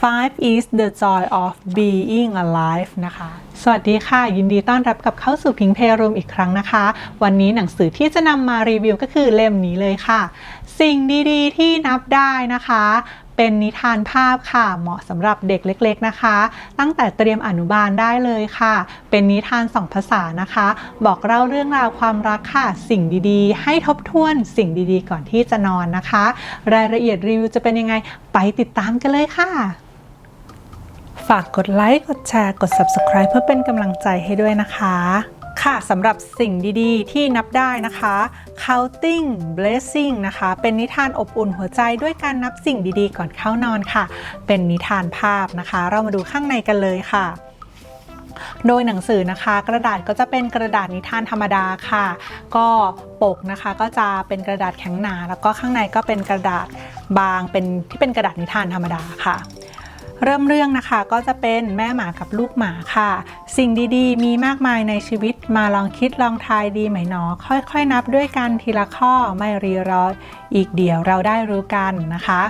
Five is the joy of being alive นะคะ สวัสดีค่ะ ยินดีต้อนรับกลับเข้าสู่พิงเพรูมอีกครั้งนะคะ วันนี้หนังสือที่จะนำมารีวิวก็คือเล่มนี้เลยค่ะ สิ่งดีๆ ที่นับได้นะคะเป็นนิทานภาพค่ะ เหมาะสำหรับเด็กเล็ก ๆนะคะ ตั้งแต่เตรียมอนุบาลได้เลยค่ะ เป็นนิทานสองภาษานะคะ บอกเล่าเรื่องราวความรักค่ะ สิ่งดีๆ ให้ทบทวนสิ่งดีๆ ก่อนที่จะนอนนะคะ รายละเอียดรีวิวจะเป็นยังไงไปติดตามกันเลยค่ะ ฝากกดไลค์ กดแชร์ กด Subscribe เพื่อเป็นกำลังใจให้ด้วยนะคะ ค่ะสำหรับสิ่งดีๆ ที่นับได้นะคะ counting blessing นะคะ เป็นนิทานอบอุ่นหัวใจด้วยการนับสิ่งดีๆ ก่อนเข้านอนค่ะ เป็นนิทานภาพนะคะ เรามาดูข้างในกันเลยค่ะโดยหนังสือนะคะ กระดาษก็จะเป็นกระดาษนิทานธรรมดาค่ะ ก็ปกนะคะก็จะเป็นกระดาษแข็งหนา แล้วก็ข้างในก็เป็นกระดาษบางเป็นที่เป็นกระดาษนิทานธรรมดาค่ะ เริ่มเรื่องนะคะก็จะเป็นแม่หมากับลูกหมาค่ะ สิ่งดีๆ มีมากมายในชีวิตมาลองคิดลองทายดีไหมหนอ ค่อยๆ นับด้วยกันทีละข้อไม่รีรออีกเดี๋ยวเราได้รู้กันนะคะ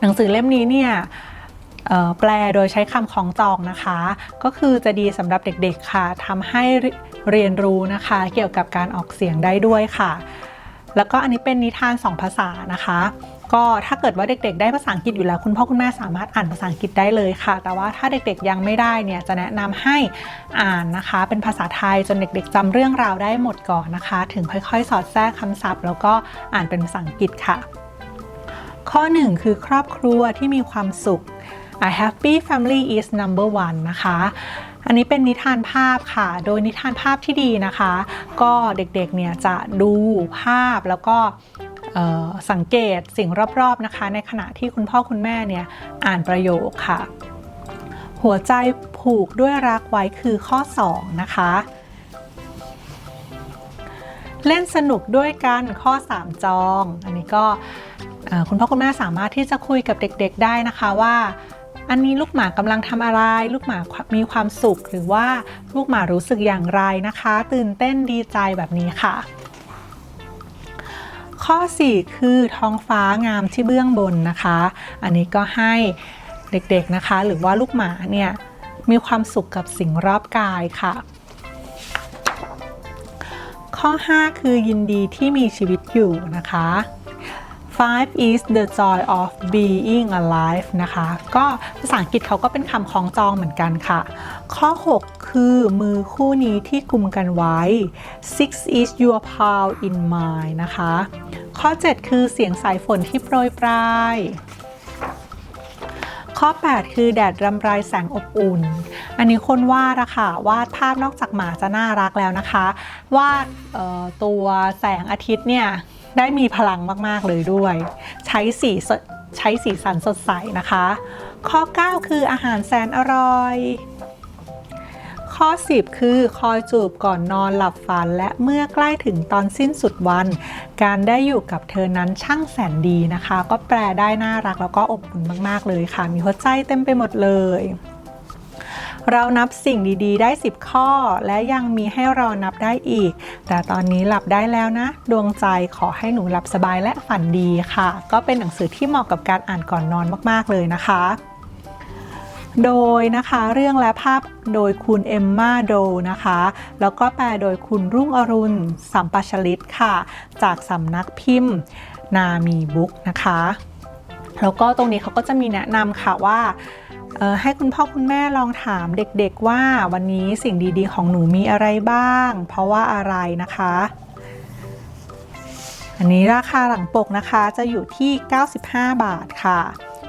หนังสือเล่มนี้เนี่ยแปลโดยใช้คำของจองนะคะ ก็คือจะดีสำหรับเด็กๆค่ะทำให้เรียนรู้นะคะ เกี่ยวกับการออกเสียงได้ด้วยค่ะ แล้วก็อันนี้เป็นนิทานสองภาษานะคะ ก็ถ้าเกิดว่าเด็กๆ ได้ภาษาอังกฤษอยู่แล้ว คุณพ่อคุณแม่สามารถอ่านภาษาอังกฤษได้เลยค่ะ แต่ว่าถ้าเด็กๆยังไม่ได้เนี่ยจะแนะนำให้อ่านนะคะ เป็นภาษาไทยจนเด็กๆจำเรื่องราวได้หมดก่อนนะคะ ถึงค่อยๆ สอดแทรกคำศัพท์ แล้วก็อ่านเป็นภาษาอังกฤษค่ะ ข้อ 1 คือครอบครัวที่มีความสุข A happy family is number one นะคะอันนี้เป็นนิทานภาพค่ะ โดยนิทานภาพที่ดีนะคะ ก็เด็กๆ เนี่ยจะดูภาพแล้วก็ สังเกตสิ่งรอบๆนะคะ ในขณะที่คุณพ่อคุณแม่เนี่ยอ่านประโยคค่ะ หัวใจผูกด้วยรักไว้คือข้อ 2 นะคะ เล่นสนุกด้วยกันข้อ 3 จอง อันนี้ก็คุณพ่อคุณแม่สามารถที่จะคุยกับเด็ก ๆ ได้นะคะว่าอันนี้ลูกหมากำลังทำอะไร ลูกหมามีความสุขหรือว่าลูกหมารู้สึกอย่างไรนะคะ ตื่นเต้นดีใจแบบนี้ค่ะ ข้อ 4 คือท้องฟ้างามที่เบื้องบนนะคะ อันนี้ก็ให้เด็กๆนะคะ หรือว่าลูกหมาเนี่ยมีความสุขกับสิ่งรอบกายค่ะ ข้อ 5 คือยินดีที่มีชีวิตอยู่นะคะ Five is the joy of being alive นะคะ ก็ภาษาอังกฤษเขาก็เป็นคำคล้องจองเหมือนกันค่ะ ข้อ 6 คือมือคู่นี้ที่กุมกันไว้ Six is your pal in mine นะคะ ข้อ 7 คือเสียงสายฝนที่โปรยปลาย ข้อ 8 คือแดดรำไรแสงอบอุ่น อันนี้คนวาดอะค่ะวาดภาพนอกจากหมาจะน่ารักแล้วนะคะวาดตัวแสงอาทิตย์เนี่ย ได้มีพลังมาก ๆ เลยด้วย ใช้สีใช้สีสันสดใสนะคะ ข้อ 9 คืออาหารแสนอร่อย ข้อ 10 คือคอยจูบก่อนนอนหลับฝัน และเมื่อใกล้ถึงตอนสิ้นสุดวัน การได้อยู่กับเธอนั้นช่างแสนดีนะคะ ก็แปลได้น่ารักแล้วก็อบอุ่นมาก ๆ เลยค่ะ มีหัวใจเต็มไปหมดเลย เรานับสิ่งดีๆ ได้ 10 ข้อ และยังมีให้เรานับได้อีก แต่ตอนนี้หลับได้แล้วนะ ดวงใจขอให้หนูหลับสบายและฝันดีค่ะ ก็เป็นหนังสือที่เหมาะกับการอ่านก่อนนอนมากๆเลยนะคะ โดยนะคะเรื่องและภาพโดยคุณเอมมาโดนะคะ แล้วก็แปลโดยคุณรุ่งอรุณสัมปชลิตค่ะ จากสำนักพิมพ์ นามีบุ๊กนะคะ แล้วก็ตรงนี้เขาก็จะมีแนะนำค่ะว่าให้คุณพ่อคุณแม่ลองถามเด็กๆว่าวันนี้สิ่งดีๆ ของหนูมีอะไรบ้าง เพราะว่าอะไรนะคะ อันนี้ราคาหลังปกนะคะจะอยู่ที่ 95 บาทค่ะ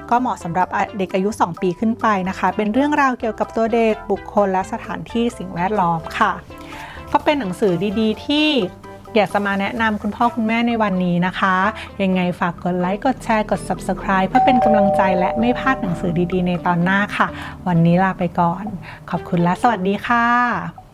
ก็เหมาะสำหรับเด็กอายุ 2 ปีขึ้นไปนะคะ เป็นเรื่องราวเกี่ยวกับตัวเด็กบุคคลและสถานที่สิ่งแวดล้อมค่ะ ก็เป็นหนังสือดีๆ ที่ อยากจะมาแนะนำคุณพ่อคุณแม่ในวันนี้นะคะ ยังไงฝากกดไลค์กดแชร์กด Subscribe เพื่อเป็นกำลังใจและไม่พลาดหนังสือดีๆ ในตอนหน้าค่ะ วันนี้ลาไปก่อน ขอบคุณและสวัสดีค่ะ